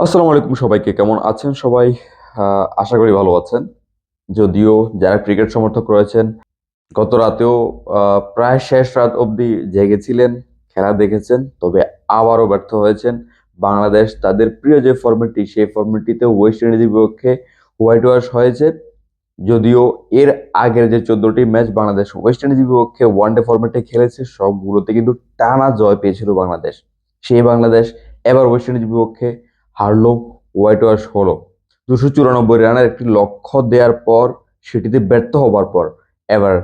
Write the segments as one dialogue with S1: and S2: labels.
S1: আসসালামু আলাইকুম সবাইকে, কেমন আছেন সবাই? আশা করি ভালো আছেন। যদিও যারা ক্রিকেট সমর্থক রয়েছেন, গত রাতেও প্রায় শেষ রাত অবধি জেগেছিলেন, খেলা দেখেছেন, তবে আবারও ব্যর্থ হয়েছেন বাংলাদেশ। তাদের প্রিয় যে ফর্মেটটি, সেই ফর্মেটটিতে ওয়েস্ট ইন্ডিজের বিপক্ষে হোয়াইট ওয়াশ হয়েছে। যদিও এর আগের যে চোদ্দটি ম্যাচ বাংলাদেশ ওয়েস্ট ইন্ডিজের বিপক্ষে ওয়ানডে ফর্মেটে খেলেছে, সবগুলোতে কিন্তু টানা জয় পেয়েছিল বাংলাদেশ। সেই বাংলাদেশ এবার ওয়েস্ট ইন্ডিজের বিপক্ষে হারলো হোয়াইট ওয়াশ হলো। দুশো চুরানব্বই রানের একটি লক্ষ্য দেওয়ার পর সেটিতে ব্যর্থ হবার পর এবার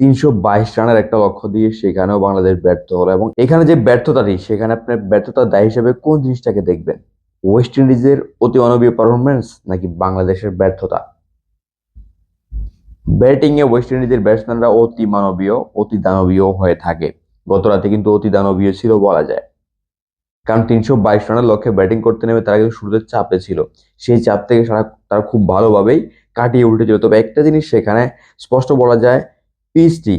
S1: তিনশো বাইশ রানের একটা লক্ষ্য দিয়ে সেখানেও বাংলাদেশ ব্যর্থ হলো এবং এখানে যে ব্যর্থতাটি, সেখানে আপনার ব্যর্থতার দায় হিসেবে কোন জিনিসটাকে দেখবেন? ওয়েস্ট ইন্ডিজের অতি অনবীয় পারফরমেন্স নাকি বাংলাদেশের ব্যর্থতা? ব্যাটিং এ ওয়েস্ট ইন্ডিজের ব্যাটসম্যানরা অতি মানবীয়, অতি দানবীয় হয়ে থাকে। গত রাতে কিন্তু অতি দানবীয় ছিল বলা যায়। কারণ তিনশো বাইশ রানের লক্ষ্যে ব্যাটিং করতে নেমে তারা কিন্তু শুরুতে চাপে ছিল। সেই চাপ থেকে সারা তারা খুব ভালোভাবেই কাটিয়ে উঠেছিল তবে একটা জিনিস সেখানে স্পষ্ট বলা যায়, পিচটি,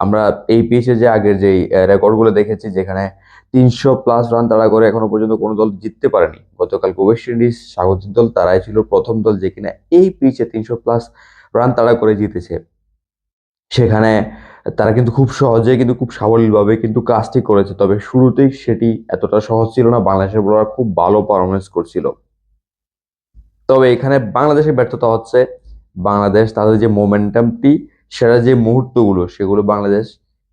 S1: আমরা এই পিচে যে আগের যে রেকর্ডগুলো দেখেছি যেখানে তিনশো প্লাস রান তাড়া করে এখনও পর্যন্ত কোনো দল জিততে পারেনি। গতকাল ওয়েস্ট ইন্ডিজ স্বাগতিক দল তারাই ছিল প্রথম দল যে কিনা এই পিচে তিনশো প্লাস রান তাড়া করে জিতেছে। সেখানে তারা কিন্তু খুব সহজে, কিন্তু খুব সাবলীলভাবে কিন্তু কাজটি করেছে। তবে শুরুতেই সেটি এতটা সহজ ছিল না, বাংলাদেশের বোলার খুব ভালো পারফরমেন্স করছিল। তবে এখানে বাংলাদেশের ব্যর্থতা হচ্ছে, বাংলাদেশ তাদের যে মোমেন্টামটি সেরা যে মুহূর্তগুলো, সেগুলো বাংলাদেশ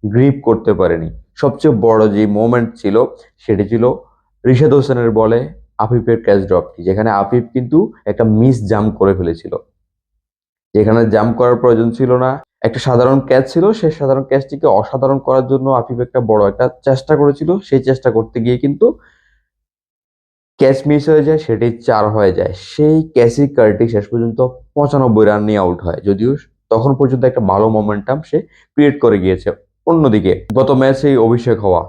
S1: গ্রিপ করতে পারেনি। সবচেয়ে বড় যে মোমেন্ট ছিল, সেটি ছিল রিশাদ হোসেনের বলে আফিফের ক্যাচ ড্রপটি যেখানে আফিফ কিন্তু একটা মিস জাম্প করে ফেলেছিল। যেখানে জাম্প করার প্রয়োজন ছিল না। একটা সাধারণ ক্যাচ ছিল, সেই সাধারণ ক্যাচটিকে অসাধারণ করার জন্য আফিফ একটা বড় একটা চেষ্টা করেছিল। সেই চেষ্টা করতে গিয়ে কিন্তু ক্যাচ মিস হয়ে যায়, সেটি চার হয়ে যায়। সেই ক্যাসি কার্টি শেষ পর্যন্ত পঁচানব্বই রান নিয়ে আউট হয়। যদিও তখন পর্যন্ত একটা ভালো মোমেন্টাম সে ক্রিয়েট করে গিয়েছে। অন্যদিকে গত ম্যাচেই অভিষেক হওয়া,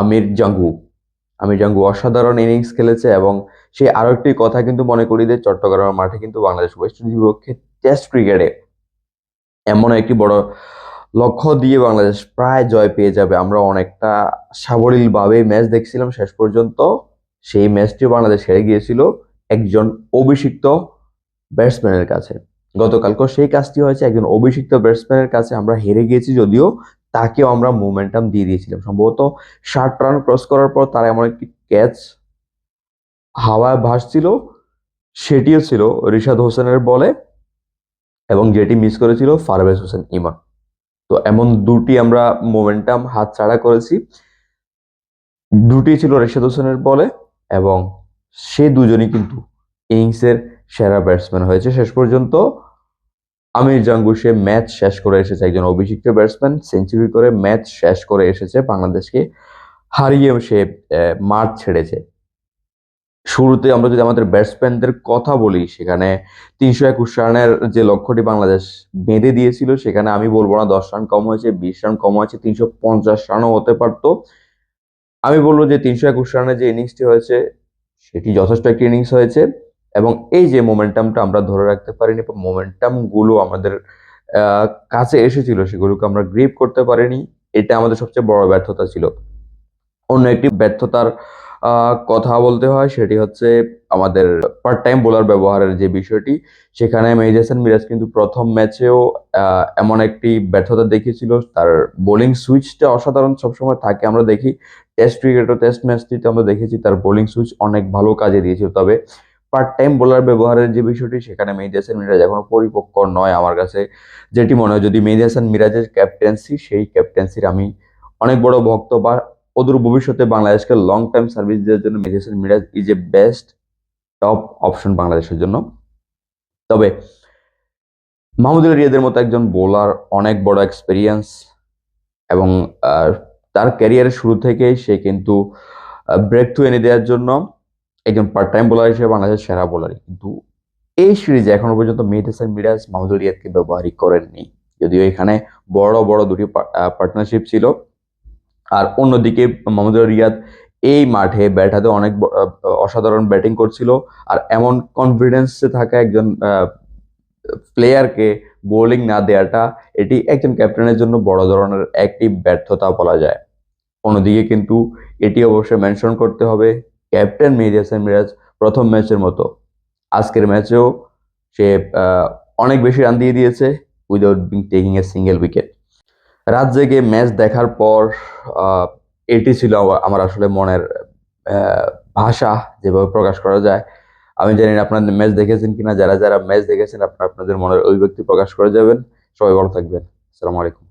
S1: আমির জাঙ্গু। আমির জাঙ্গু অসাধারণ ইনিংস খেলেছে এবং সেই আরও একটি কথা কিন্তু মনে করি যে চট্টগ্রামের মাঠে কিন্তু বাংলাদেশ ওয়েস্ট ইন্ডিজের বিপক্ষে টেস্ট ক্রিকেটে এমন একটি বড় লক্ষ্য দিয়ে বাংলাদেশ প্রায় জয় পেয়ে যাবে। আমরা অনেকটা সাবলীলভাবে ম্যাচ দেখছিলাম, শেষ পর্যন্ত সেই ম্যাচটি বাংলাদেশ হেরে গিয়েছিল একজন অভিষিক্ত ব্যাটসম্যানের কাছে। গতকালকেও সেই কাজটি হয়েছে, একজন অভিষিক্ত ব্যাটসম্যানের কাছে আমরা হেরে গিয়েছি যদিও তাকেও আমরা মোমেন্টাম দিয়ে দিয়েছিলাম। সম্ভবত ষাট রান ক্রস করার পর তারা এমন একটি ক্যাচ হাওয়ায় ভাসছিল, সেটিও ছিল রিশাদ হোসেনের বলে। এবং যেটি মিস করেছিল ফারভেজ হোসেন ইমন। তো এমন দুটি আমরা মোমেন্টাম হাত ছাড়া করেছি। দুটি ছিল রেশাদ হোসেনের বলে এবং সে দুজনই কিন্তু ইনিংসের সেরা ব্যাটসম্যান হয়েছে। শেষ পর্যন্ত আমির জাঙ্গু সে ম্যাচ শেষ করে এসেছে, একজন অভিষিক্ত ব্যাটসম্যান সেঞ্চুরি করে ম্যাচ শেষ করে এসেছে। বাংলাদেশকে হারিয়ে সে মাঠ ছেড়েছে। শুরুতে আমরা যদি আমাদের ব্যাটসম্যানদের কথা বলি, সেখানে তিনশো একুশ রানের যে লক্ষ্যটি বাংলাদেশ বেঁধে দিয়েছিল, সেখানে আমি বলব না দশ রান কম হয়েছে, বিশ রান কম হয়েছে, তিনশো পঞ্চাশ রানও হতে পারতো। আমি বলব যে তিনশো একুশ রানের যে ইনিংসটি হয়েছে, সেটি যথেষ্ট একটি ইনিংস হয়েছে এবং এই যে মোমেন্টামটা আমরা ধরে রাখতে পারিনি বা মোমেন্টামগুলো আমাদের কাছে এসেছিল, সেগুলোকে আমরা গ্রিপ করতে পারিনি, এটা আমাদের সবচেয়ে বড় ব্যর্থতা ছিল। অন্য একটি ব্যর্থতার কথা বলতে হয়, সেটি হচ্ছে আমাদের পার্ট টাইম বোলার ব্যবহারের যে বিষয়টি, সেখানে মেহেদী হাসান মিরাজ কিন্তু প্রথম ম্যাচেও এমন একটি ব্যর্থতা দেখিয়েছিল, তার বোলিং সুইচটা অসাধারণ সবসময় থাকে, আমরা দেখি টেস্ট ক্রিকেট ও টেস্ট ম্যাচটিতে আমরা দেখেছি, তার বোলিং সুইচ অনেক ভালো কাজে দিয়েছিল, তবে পার্ট টাইম বোলার ব্যবহারের যে বিষয়টি, সেখানে মেহেদী হাসান মিরাজ এখনও পরিপক্ক নয় আমার কাছে, যেটি মনে হয় যদি মেহেদী হাসান মিরাজের ক্যাপ্টেন্সি সেই ক্যাপ্টেন্সির আমি অনেক বড় ভক্ত বা অদূর ভবিষ্যতে বাংলাদেশকে লং টাইম সার্ভিস দেওয়ার জন্য Mehedi Hasan Miraz is a best top option বাংলাদেশের জন্য। তবে মাহমুদুল রিয়াদের মতো একজন বোলার অনেক বড় এক্সপিরিয়েন্স এবং তার ক্যারিয়ারের শুরু থেকেই সে কিন্তু ব্রেক থ্রু এনে দেওয়ার জন্য একজন পার্ট টাইম বোলার হিসেবে বাংলাদেশের সেরা বোলারই কিন্তু এই সিরিজে এখনও পর্যন্ত মেহেদ হাসান মিরাজ মাহমুদুল রিয়াদকে ব্যবহারই করেননি। যদিও এখানে বড় বড় দুটি পার্টনারশিপ ছিল। আর অন্যদিকে মাহমুদুল রিয়াদ এই মাঠে ব্যাট হাতে অনেক অসাধারণ ব্যাটিং করছিল। আর এমন কনফিডেন্সে থাকা একজন প্লেয়ারকে বোলিং না দেওয়াটা এটি একজন ক্যাপ্টেনের জন্য বড় ধরনের একটি ব্যর্থতা বলা যায়। অন্যদিকে কিন্তু এটি অবশ্যই মেনশন করতে হবে ক্যাপ্টেন মেহেদী হাসান মিরাজ প্রথম ম্যাচের মতো। আজকের ম্যাচেও সে অনেক বেশি রান দিয়ে দিয়েছে without being taking a single wicket রাত জেগে ম্যাচ দেখার পর এটি ছিল আমার- আসলে মনের ভাষা যেভাবে প্রকাশ করা যায়। আমি জানি না আপনার ম্যাচ দেখেছেন কিনা, যারা যারা ম্যাচ দেখেছেন, আপনার আপনাদের মনের অভিব্যক্তি প্রকাশ করে যাবেন। সবাই ভালো থাকবেন। আসসালামু আলাইকুম।